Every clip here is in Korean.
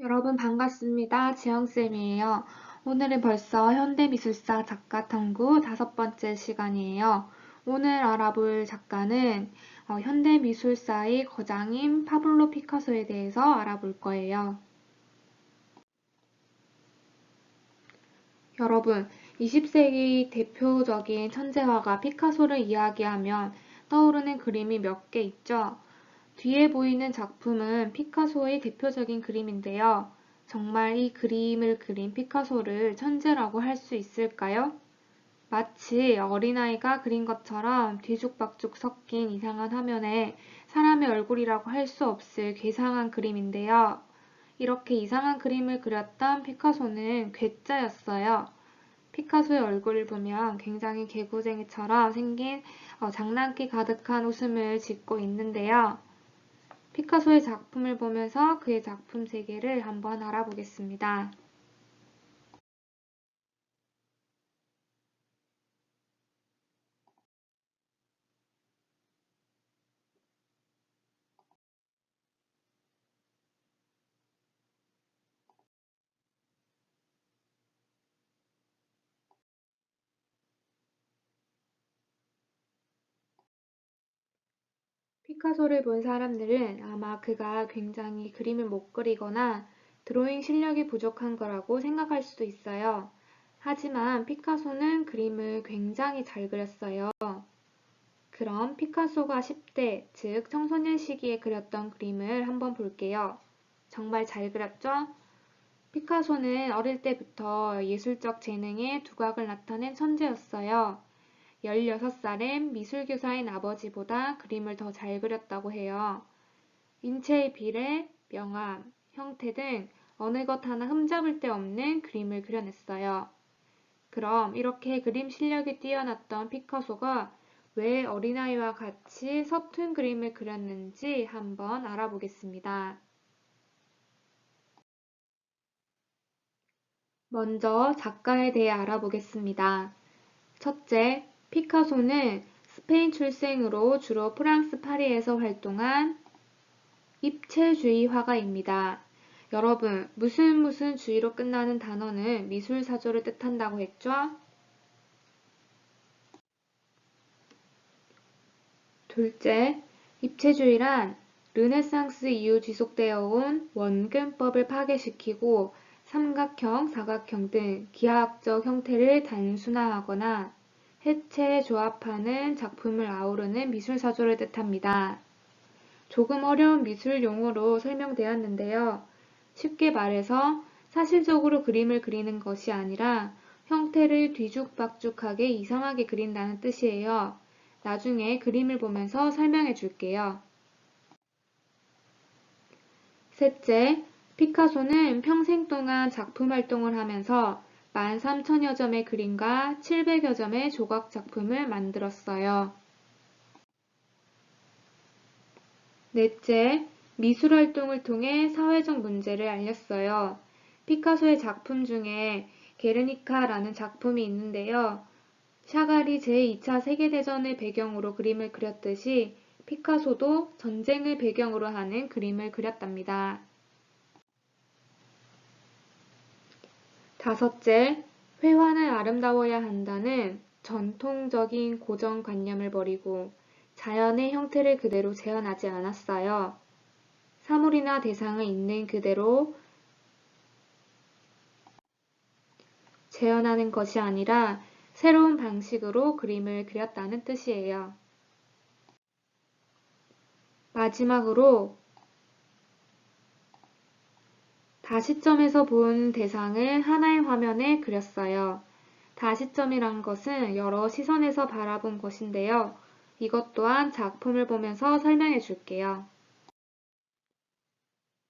여러분 반갑습니다. 지영쌤이에요. 오늘은 벌써 현대미술사 작가 탐구 다섯 번째 시간이에요. 오늘 알아볼 작가는 어, 현대미술사의 거장인 파블로 피카소에 대해서 알아볼 거예요. 여러분, 20세기 대표적인 천재화가 피카소를 이야기하면 떠오르는 그림이 몇 개 있죠? 뒤에 보이는 작품은 피카소의 대표적인 그림인데요. 정말 이 그림을 그린 피카소를 천재라고 할 수 있을까요? 마치 어린아이가 그린 것처럼 뒤죽박죽 섞인 이상한 화면에 사람의 얼굴이라고 할 수 없을 괴상한 그림인데요. 이렇게 이상한 그림을 그렸던 피카소는 괴짜였어요. 피카소의 얼굴을 보면 굉장히 개구쟁이처럼 생긴 어, 장난기 가득한 웃음을 짓고 있는데요. 피카소의 작품을 보면서 그의 작품 세계를 한번 알아보겠습니다. 피카소를 본 사람들은 아마 그가 굉장히 그림을 못 그리거나 드로잉 실력이 부족한 거라고 생각할 수도 있어요. 하지만 피카소는 그림을 굉장히 잘 그렸어요. 그럼 피카소가 10대, 즉 청소년 시기에 그렸던 그림을 한번 볼게요. 정말 잘 그렸죠? 피카소는 어릴 때부터 예술적 재능의 두각을 나타낸 천재였어요. 16살엔 미술교사인 아버지보다 그림을 더 잘 그렸다고 해요. 인체의 비례, 명암, 형태 등 어느 것 하나 흠잡을 데 없는 그림을 그려냈어요. 그럼 이렇게 그림 실력이 뛰어났던 피카소가 왜 어린아이와 같이 서툰 그림을 그렸는지 한번 알아보겠습니다. 먼저 작가에 대해 알아보겠습니다. 첫째, 피카소는 스페인 출생으로 주로 프랑스 파리에서 활동한 입체주의 화가입니다. 여러분, 무슨 무슨 주의로 끝나는 단어는 미술 사조를 뜻한다고 했죠? 둘째, 입체주의란 르네상스 이후 지속되어 온 원근법을 파괴시키고 삼각형, 사각형 등 기하학적 형태를 단순화하거나 해체에 조합하는 작품을 아우르는 미술사조를 뜻합니다. 조금 어려운 미술 용어로 설명되었는데요. 쉽게 말해서 사실적으로 그림을 그리는 것이 아니라 형태를 뒤죽박죽하게 이상하게 그린다는 뜻이에요. 나중에 그림을 보면서 설명해 줄게요. 셋째, 피카소는 평생 동안 작품 활동을 하면서 13,000여 점의 그림과 700여 점의 조각 작품을 만들었어요. 넷째, 미술 활동을 통해 사회적 문제를 알렸어요. 피카소의 작품 중에 게르니카라는 작품이 있는데요. 샤갈이 제2차 세계대전을 배경으로 그림을 그렸듯이 피카소도 전쟁을 배경으로 하는 그림을 그렸답니다. 다섯째, 회화는 아름다워야 한다는 전통적인 고정관념을 버리고 자연의 형태를 그대로 재현하지 않았어요. 사물이나 대상을 있는 그대로 재현하는 것이 아니라 새로운 방식으로 그림을 그렸다는 뜻이에요. 마지막으로 다시점에서 본 대상을 하나의 화면에 그렸어요. 다시점이란 것은 여러 시선에서 바라본 것인데요. 이것 또한 작품을 보면서 설명해 줄게요.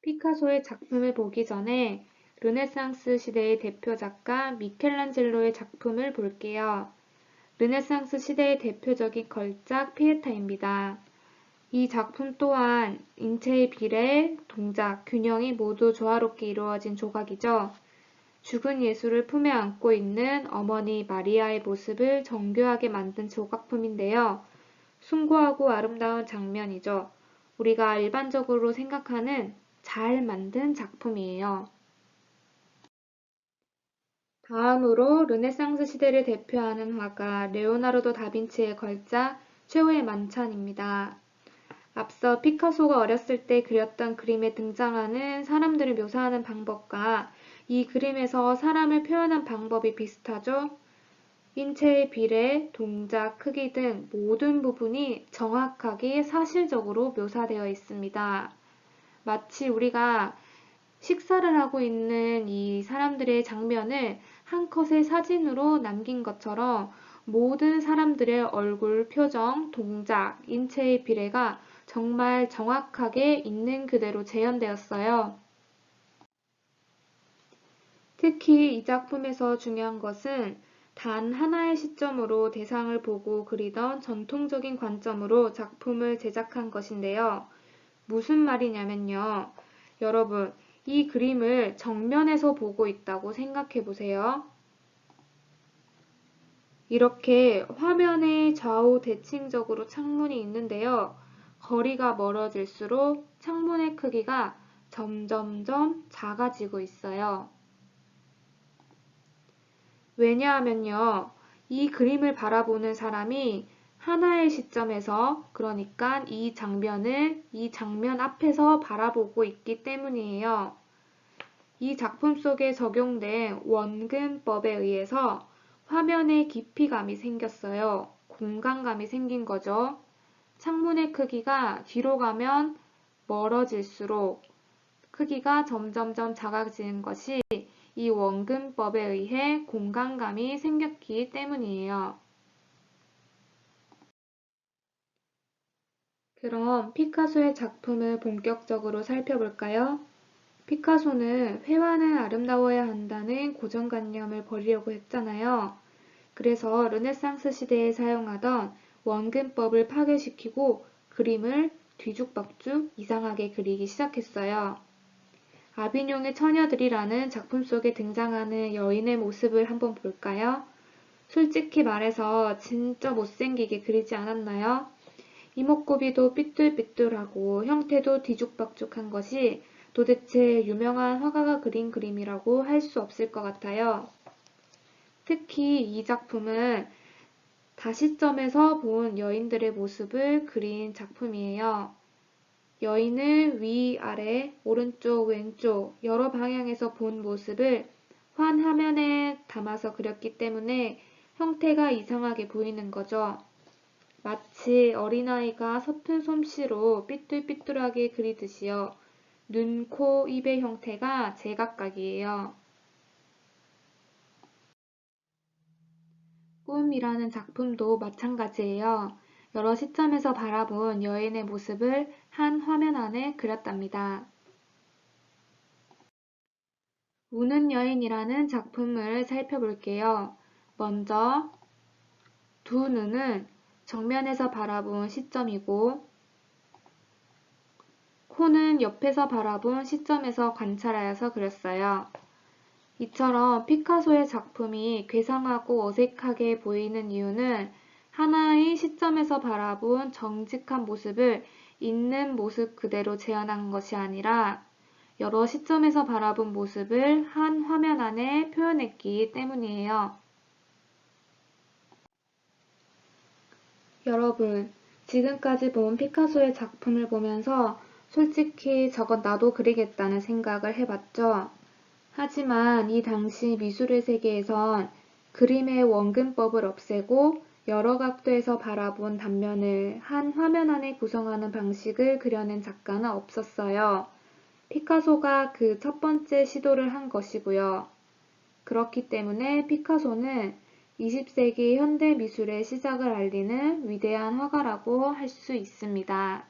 피카소의 작품을 보기 전에 르네상스 시대의 대표 작가 미켈란젤로의 작품을 볼게요. 르네상스 시대의 대표적인 걸작 피에타입니다. 이 작품 또한 인체의 비례, 동작, 균형이 모두 조화롭게 이루어진 조각이죠. 죽은 예수를 품에 안고 있는 어머니 마리아의 모습을 정교하게 만든 조각품인데요. 숭고하고 아름다운 장면이죠. 우리가 일반적으로 생각하는 잘 만든 작품이에요. 다음으로 르네상스 시대를 대표하는 화가 레오나르도 다빈치의 걸작 최후의 만찬입니다. 앞서 피카소가 어렸을 때 그렸던 그림에 등장하는 사람들을 묘사하는 방법과 이 그림에서 사람을 표현한 방법이 비슷하죠? 인체의 비례, 동작, 크기 등 모든 부분이 정확하게 사실적으로 묘사되어 있습니다. 마치 우리가 식사를 하고 있는 이 사람들의 장면을 한 컷의 사진으로 남긴 것처럼 모든 사람들의 얼굴, 표정, 동작, 인체의 비례가 정말 정확하게 있는 그대로 재현되었어요. 특히 이 작품에서 중요한 것은 단 하나의 시점으로 대상을 보고 그리던 전통적인 관점으로 작품을 제작한 것인데요. 무슨 말이냐면요. 여러분, 이 그림을 정면에서 보고 있다고 생각해 보세요. 이렇게 화면에 좌우 대칭적으로 창문이 있는데요. 거리가 멀어질수록 창문의 크기가 점점점 작아지고 있어요. 왜냐하면요. 이 그림을 바라보는 사람이 하나의 시점에서 그러니까 이 장면을 이 장면 앞에서 바라보고 있기 때문이에요. 이 작품 속에 적용된 원근법에 의해서 화면에 깊이감이 생겼어요. 공간감이 생긴 거죠. 창문의 크기가 뒤로 가면 멀어질수록 크기가 점점점 작아지는 것이 이 원근법에 의해 공간감이 생겼기 때문이에요. 그럼 피카소의 작품을 본격적으로 살펴볼까요? 피카소는 회화는 아름다워야 한다는 고정관념을 버리려고 했잖아요. 그래서 르네상스 시대에 사용하던 원근법을 파괴시키고 그림을 뒤죽박죽 이상하게 그리기 시작했어요. 아비뇽의 처녀들이라는 작품 속에 등장하는 여인의 모습을 한번 볼까요? 솔직히 말해서 진짜 못생기게 그리지 않았나요? 이목구비도 삐뚤삐뚤하고 형태도 뒤죽박죽한 것이 도대체 유명한 화가가 그린 그림이라고 할 수 없을 것 같아요. 특히 이 작품은 다시점에서 본 여인들의 모습을 그린 작품이에요. 여인을 위, 아래, 오른쪽, 왼쪽 여러 방향에서 본 모습을 환 화면에 담아서 그렸기 때문에 형태가 이상하게 보이는 거죠. 마치 어린아이가 서툰 솜씨로 삐뚤삐뚤하게 그리듯이요. 눈, 코, 입의 형태가 제각각이에요. 꿈이라는 작품도 마찬가지예요. 여러 시점에서 바라본 여인의 모습을 한 화면 안에 그렸답니다. 우는 여인이라는 작품을 살펴볼게요. 먼저 두 눈은 정면에서 바라본 시점이고 코는 옆에서 바라본 시점에서 관찰하여서 그렸어요. 이처럼 피카소의 작품이 괴상하고 어색하게 보이는 이유는 하나의 시점에서 바라본 정직한 모습을 있는 모습 그대로 재현한 것이 아니라 여러 시점에서 바라본 모습을 한 화면 안에 표현했기 때문이에요. 여러분, 지금까지 본 피카소의 작품을 보면서 솔직히 저건 나도 그리겠다는 생각을 해봤죠. 하지만 이 당시 미술의 세계에선 그림의 원근법을 없애고 여러 각도에서 바라본 단면을 한 화면 안에 구성하는 방식을 그려낸 작가는 없었어요. 피카소가 그 첫 번째 시도를 한 것이고요. 그렇기 때문에 피카소는 20세기 현대 미술의 시작을 알리는 위대한 화가라고 할 수 있습니다.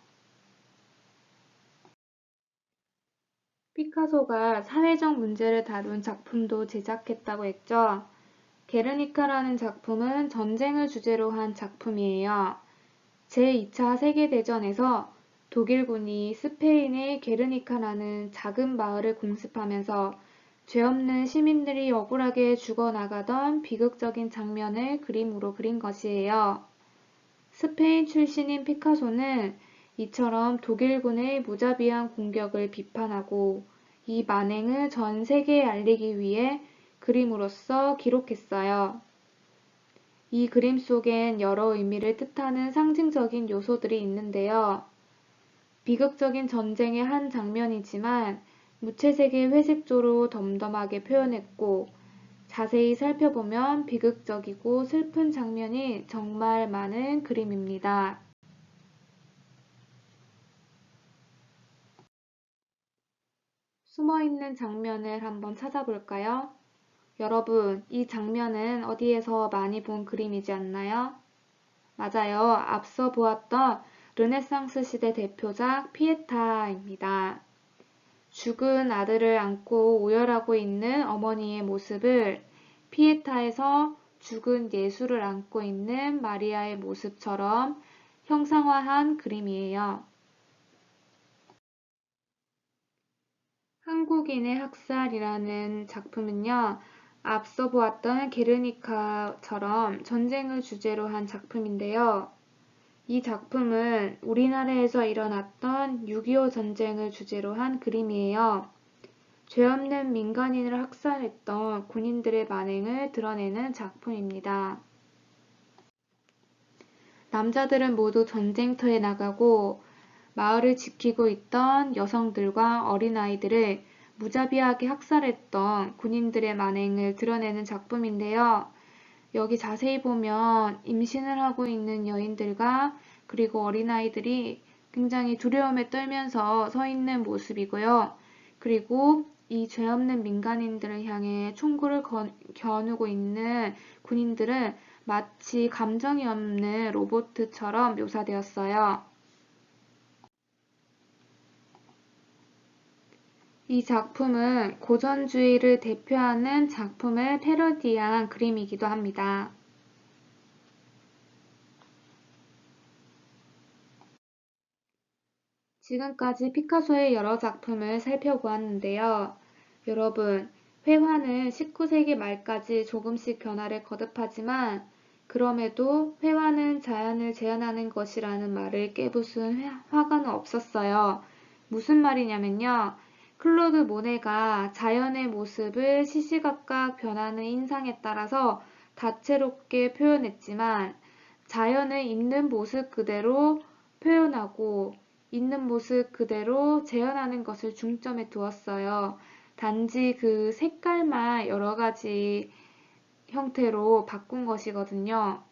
피카소가 사회적 문제를 다룬 작품도 제작했다고 했죠. 게르니카라는 작품은 전쟁을 주제로 한 작품이에요. 제2차 세계대전에서 독일군이 스페인의 게르니카라는 작은 마을을 공습하면서 죄 없는 시민들이 억울하게 죽어나가던 비극적인 장면을 그림으로 그린 것이에요. 스페인 출신인 피카소는 이처럼 독일군의 무자비한 공격을 비판하고 이 만행을 전 세계에 알리기 위해 그림으로써 기록했어요. 이 그림 속엔 여러 의미를 뜻하는 상징적인 요소들이 있는데요. 비극적인 전쟁의 한 장면이지만 무채색의 회색조로 덤덤하게 표현했고 자세히 살펴보면 비극적이고 슬픈 장면이 정말 많은 그림입니다. 숨어 있는 장면을 한번 찾아볼까요? 여러분, 이 장면은 어디에서 많이 본 그림이지 않나요? 맞아요. 앞서 보았던 르네상스 시대 대표작 피에타입니다. 죽은 아들을 안고 오열하고 있는 어머니의 모습을 피에타에서 죽은 예수를 안고 있는 마리아의 모습처럼 형상화한 그림이에요. 한국인의 학살이라는 작품은요, 앞서 보았던 게르니카처럼 전쟁을 주제로 한 작품인데요. 이 작품은 우리나라에서 일어났던 6.25 전쟁을 주제로 한 그림이에요. 죄 없는 민간인을 학살했던 군인들의 만행을 드러내는 작품입니다. 남자들은 모두 전쟁터에 나가고 마을을 지키고 있던 여성들과 어린아이들을 무자비하게 학살했던 군인들의 만행을 드러내는 작품인데요. 여기 자세히 보면 임신을 하고 있는 여인들과 그리고 어린아이들이 굉장히 두려움에 떨면서 서 있는 모습이고요. 그리고 이 죄 없는 민간인들을 향해 총구를 겨누고 있는 군인들은 마치 감정이 없는 로봇처럼 묘사되었어요. 이 작품은 고전주의를 대표하는 작품을 패러디한 그림이기도 합니다. 지금까지 피카소의 여러 작품을 살펴보았는데요. 여러분, 회화는 19세기 말까지 조금씩 변화를 거듭하지만 그럼에도 회화는 자연을 재현하는 것이라는 말을 깨부순 화가는 없었어요. 무슨 말이냐면요. 클로드 모네가 자연의 모습을 시시각각 변하는 인상에 따라서 다채롭게 표현했지만 자연을 있는 모습 그대로 표현하고 있는 모습 그대로 재현하는 것을 중점에 두었어요. 단지 그 색깔만 여러 가지 형태로 바꾼 것이거든요.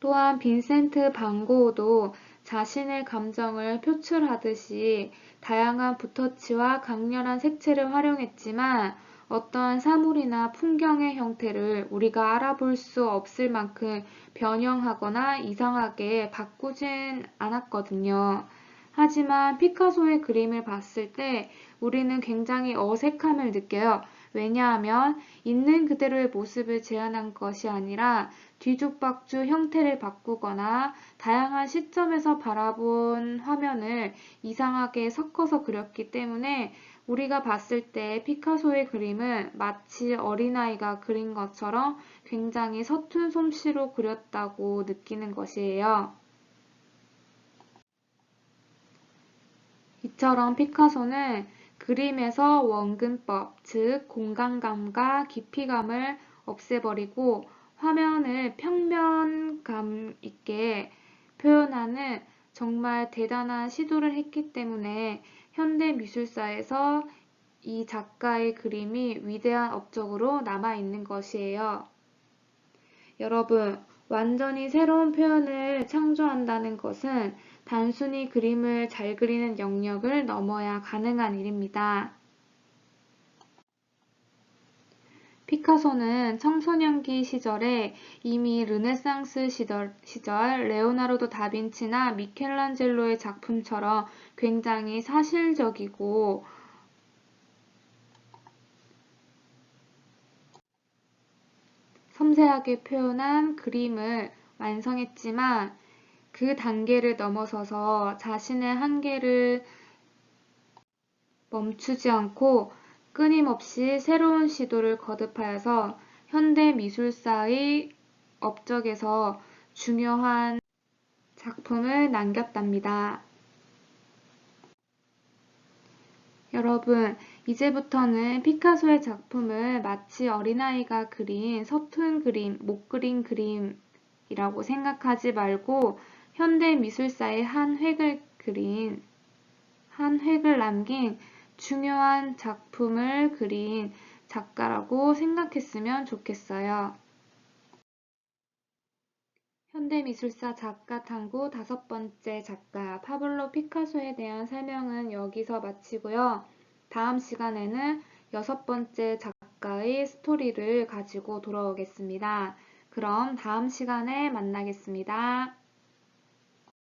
또한 빈센트 반 고흐도 자신의 감정을 표출하듯이 다양한 붓터치와 강렬한 색채를 활용했지만 어떠한 사물이나 풍경의 형태를 우리가 알아볼 수 없을 만큼 변형하거나 이상하게 바꾸진 않았거든요. 하지만 피카소의 그림을 봤을 때 우리는 굉장히 어색함을 느껴요. 왜냐하면 있는 그대로의 모습을 재현한 것이 아니라 뒤죽박죽 형태를 바꾸거나 다양한 시점에서 바라본 화면을 이상하게 섞어서 그렸기 때문에 우리가 봤을 때 피카소의 그림은 마치 어린아이가 그린 것처럼 굉장히 서툰 솜씨로 그렸다고 느끼는 것이에요. 이처럼 피카소는 그림에서 원근법, 즉 공간감과 깊이감을 없애버리고 화면을 평면감 있게 표현하는 정말 대단한 시도를 했기 때문에 현대 미술사에서 이 작가의 그림이 위대한 업적으로 남아 있는 것이에요. 여러분, 완전히 새로운 표현을 창조한다는 것은 단순히 그림을 잘 그리는 영역을 넘어야 가능한 일입니다. 피카소는 청소년기 시절에 이미 르네상스 시절, 시절 레오나르도 다빈치나 미켈란젤로의 작품처럼 굉장히 사실적이고 섬세하게 표현한 그림을 완성했지만 그 단계를 넘어서서 자신의 한계를 멈추지 않고 끊임없이 새로운 시도를 거듭하여서 현대 미술사의 업적에서 중요한 작품을 남겼답니다. 여러분, 이제부터는 피카소의 작품을 마치 어린아이가 그린 서툰 그림, 못 그린 그림이라고 생각하지 말고 현대 미술사의 한 획을 그린, 한 획을 남긴 중요한 작품을 그린 작가라고 생각했으면 좋겠어요. 현대미술사 작가 탐구 다섯 번째 작가 파블로 피카소에 대한 설명은 여기서 마치고요. 다음 시간에는 여섯 번째 작가의 스토리를 가지고 돌아오겠습니다. 그럼 다음 시간에 만나겠습니다.